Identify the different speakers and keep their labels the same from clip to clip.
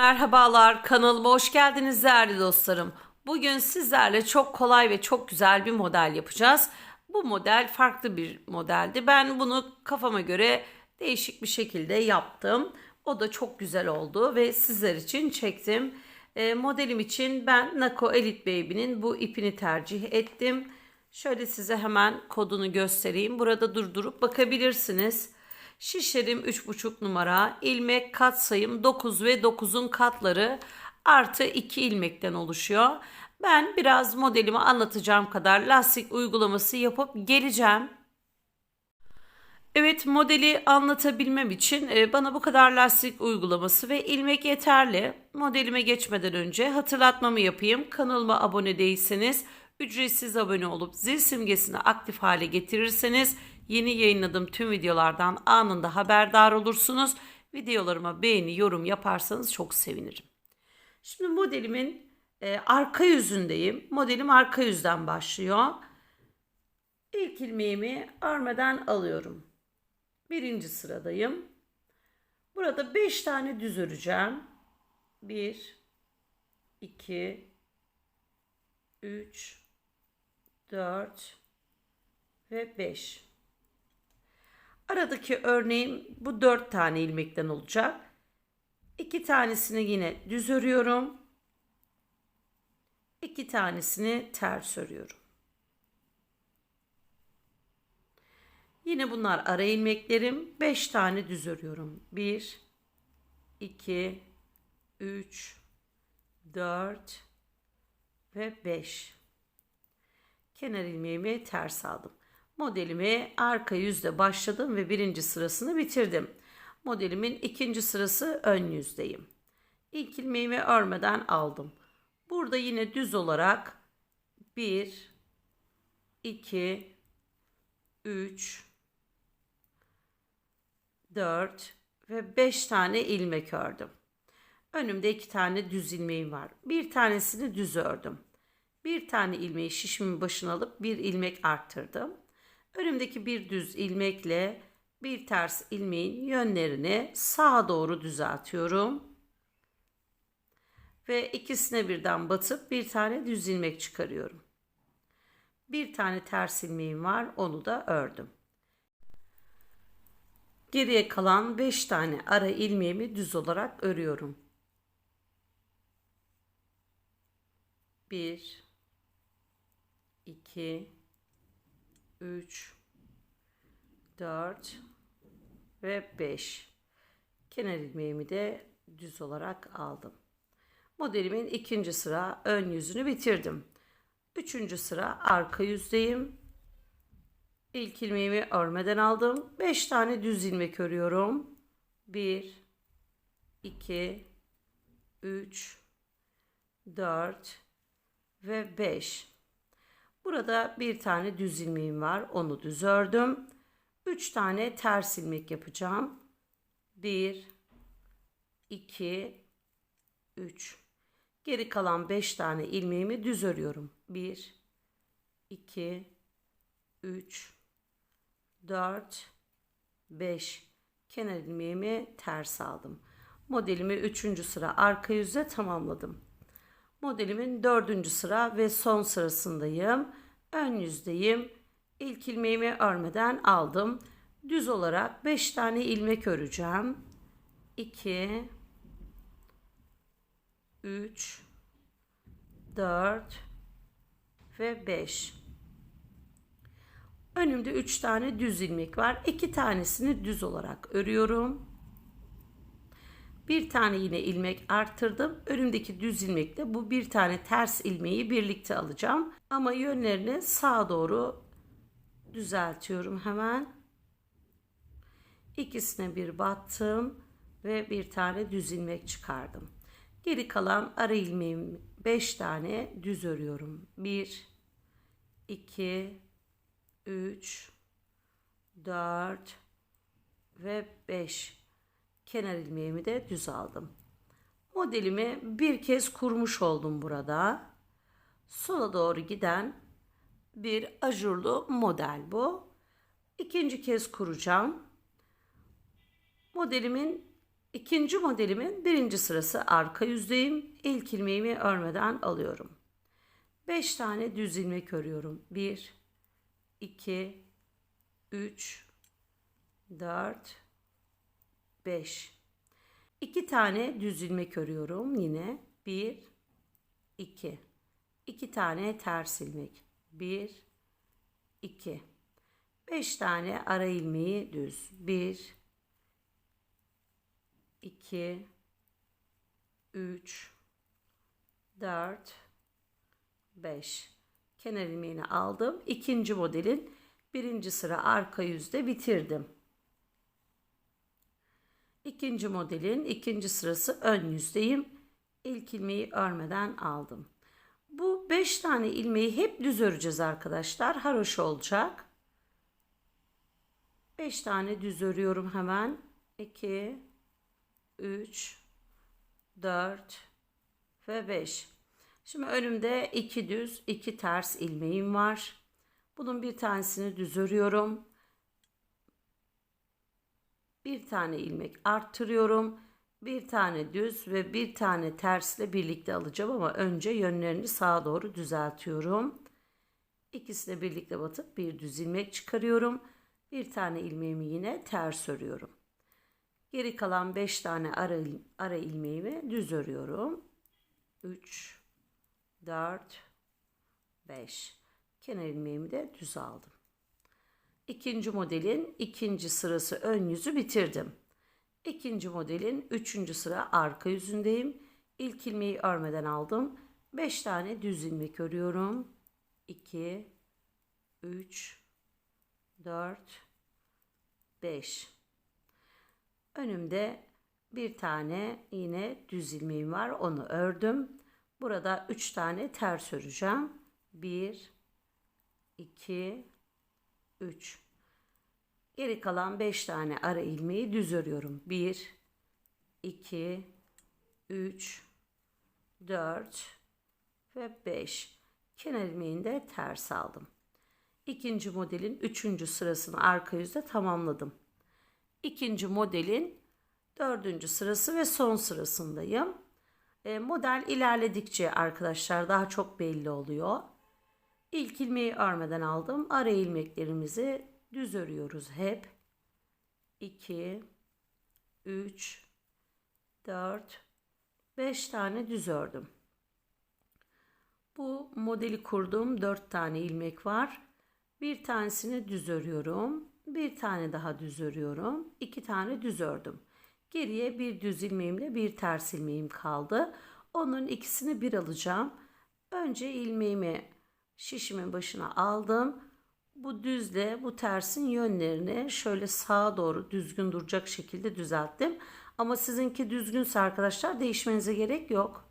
Speaker 1: Merhabalar kanalıma hoş geldiniz değerli dostlarım. Bugün sizlerle çok kolay ve çok güzel bir model yapacağız. Bu model farklı bir modeldi. Ben bunu kafama göre değişik bir şekilde yaptım. O da çok güzel oldu ve sizler için çektim. E, modelim için ben Nako Elite Baby'nin bu ipini tercih ettim. Şöyle size hemen kodunu göstereyim. Burada durdurup bakabilirsiniz. Şişlerim 3,5 numara, ilmek kat sayım 9 ve 9'un katları artı 2 ilmekten oluşuyor. Ben biraz modelimi anlatacağım kadar lastik uygulaması yapıp geleceğim. Evet modeli anlatabilmem için e, bana bu kadar lastik uygulaması ve ilmek yeterli. Modelime geçmeden önce hatırlatmamı yapayım. Kanalıma abone değilseniz ücretsiz abone olup zil simgesini aktif hale getirirseniz yeni yayınladığım tüm videolardan anında haberdar olursunuz. Videolarıma beğeni, yorum yaparsanız çok sevinirim. Şimdi modelimin e, arka yüzündeyim. Modelim arka yüzden başlıyor. İlk ilmeğimi örmeden alıyorum. Birinci sıradayım. Burada 5 tane düz öreceğim. 1 2 3 4 ve 5. Aradaki örneğim bu 4 tane ilmekten olacak. 2 tanesini yine düz örüyorum. 2 tanesini ters örüyorum. Yine bunlar ara ilmeklerim. 5 tane düz örüyorum. 1 2 3 4 ve 5. Kenar ilmeğimi ters aldım. Modelimi arka yüzde başladım ve birinci sırasını bitirdim. Modelimin ikinci sırası ön yüzdeyim. İlk ilmeğimi örmeden aldım. Burada yine düz olarak 1 2 3 4 ve 5 tane ilmek ördüm. Önümde iki tane düz ilmeğim var. Bir tanesini düz ördüm. Bir tane ilmeği şişimin başına alıp bir ilmek arttırdım. Önümdeki bir düz ilmekle bir ters ilmeğin yönlerini sağa doğru düzeltiyorum. Ve ikisine birden batıp bir tane düz ilmek çıkarıyorum. Bir tane ters ilmeğim var, onu da ördüm. Geriye kalan 5 tane ara ilmeğimi düz olarak örüyorum. 1 2 3 4 ve 5 kenar ilmeğimi de düz olarak aldım. Modelimin ikinci sıra ön yüzünü bitirdim. Üçüncü sıra arka yüzdeyim. İlk ilmeğimi örmeden aldım. 5 tane düz ilmek örüyorum. 1 2 3 4 ve 5 Burada bir tane düz ilmeğim var. Onu düz ördüm. 3 tane ters ilmek yapacağım. 1 2 3 Geri kalan 5 tane ilmeğimi düz örüyorum. 1 2 3 4 5 kenar ilmeğimi ters aldım. Modelimi 3. sıra arka yüzde tamamladım. Modelimin dördüncü sıra ve son sırasındayım. Ön yüzdeyim. İlk ilmeğimi örmeden aldım. Düz olarak 5 tane ilmek öreceğim. 2 3 4 ve 5. Önümde 3 tane düz ilmek var. 2 tanesini düz olarak örüyorum. Bir tane yine ilmek arttırdım. Önümdeki düz ilmekle bu bir tane ters ilmeği birlikte alacağım. Ama yönlerini sağa doğru düzeltiyorum hemen. İkisine bir battım ve bir tane düz ilmek çıkardım. Geri kalan ara ilmeğim 5 tane düz örüyorum. 1 2 3 4 ve 5 kenar ilmeğimi de düz aldım. Modelimi bir kez kurmuş oldum burada. Sola doğru giden bir ajurlu model bu. İkinci kez kuracağım. Modelimin İkinci modelimin birinci sırası arka yüzdeyim. İlk ilmeğimi örmeden alıyorum. 5 tane düz ilmek örüyorum. 1, 2, 3, 4, 5. 2 tane düz ilmek örüyorum yine. 1, 2. 2 tane ters ilmek. 1, 2. 5 tane ara ilmeği düz. 1, 2, 3, 4, 5. Kenar ilmeğini aldım. İkinci modelin birinci sıra arka yüzde bitirdim. İkinci modelin ikinci sırası ön yüzdeyim. İlk ilmeği örmeden aldım. Bu 5 tane ilmeği hep düz öreceğiz arkadaşlar. Haroş olacak. 5 tane düz örüyorum hemen. 2 3 4 ve 5. Şimdi önümde 2 düz, 2 ters ilmeğim var. Bunun bir tanesini düz örüyorum. Bir tane ilmek arttırıyorum. Bir tane düz ve bir tane tersle birlikte alacağım ama önce yönlerini sağa doğru düzeltiyorum. İkisini birlikte batıp bir düz ilmek çıkarıyorum. Bir tane ilmeğimi yine ters örüyorum. Geri kalan 5 tane ara, ara ilmeğimi düz örüyorum. 3 4 5 kenar ilmeğimi de düz aldım. İkinci modelin ikinci sırası ön yüzü bitirdim. İkinci modelin üçüncü sıra arka yüzündeyim. İlk ilmeği örmeden aldım. 5 tane düz ilmek örüyorum. 2 3 4 5 Önümde bir tane yine düz ilmeğim var. Onu ördüm. Burada 3 tane ters öreceğim. 1 2 3 Geri kalan 5 tane ara ilmeği düz örüyorum. 1 2 3 4 ve 5. Kenar ilmeğini de ters aldım. İkinci modelin üçüncü sırasını arka yüzde tamamladım. İkinci modelin dördüncü sırası ve son sırasındayım. E, model ilerledikçe arkadaşlar daha çok belli oluyor. İlk ilmeği örmeden aldım. Ara ilmeklerimizi düz örüyoruz hep. 2 3 4 5 tane düz ördüm. Bu modeli kurduğum 4 tane ilmek var. Bir tanesini düz örüyorum. Bir tane daha düz örüyorum. iki tane düz ördüm. Geriye bir düz ilmeğimle bir ters ilmeğim kaldı. Onun ikisini bir alacağım. Önce ilmeğimi şişimin başına aldım. Bu düzle bu tersin yönlerini şöyle sağa doğru düzgün duracak şekilde düzelttim. Ama sizinki düzgünse arkadaşlar değişmenize gerek yok.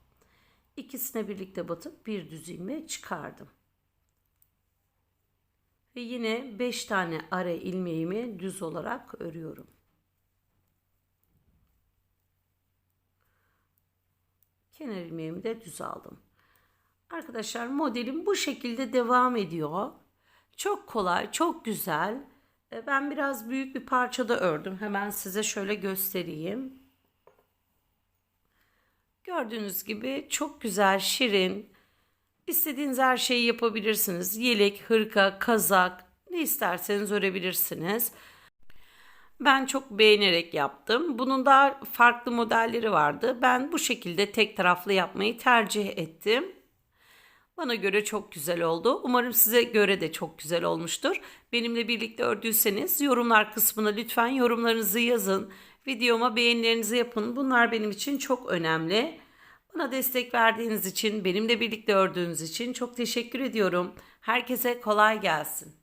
Speaker 1: İkisine birlikte batıp bir düz ilmeği çıkardım. Ve yine 5 tane ara ilmeğimi düz olarak örüyorum. Kenar ilmeğimi de düz aldım. Arkadaşlar modelim bu şekilde devam ediyor. Çok kolay, çok güzel. E, ben biraz büyük bir parçada ördüm. Hemen size şöyle göstereyim. Gördüğünüz gibi çok güzel, şirin. İstediğiniz her şeyi yapabilirsiniz. Yelek, hırka, kazak ne isterseniz örebilirsiniz. Ben çok beğenerek yaptım. Bunun daha farklı modelleri vardı. Ben bu şekilde tek taraflı yapmayı tercih ettim. Bana göre çok güzel oldu. Umarım size göre de çok güzel olmuştur. Benimle birlikte ördüyseniz yorumlar kısmına lütfen yorumlarınızı yazın. Videoma beğenilerinizi yapın. Bunlar benim için çok önemli. Bana destek verdiğiniz için, benimle birlikte ördüğünüz için çok teşekkür ediyorum. Herkese kolay gelsin.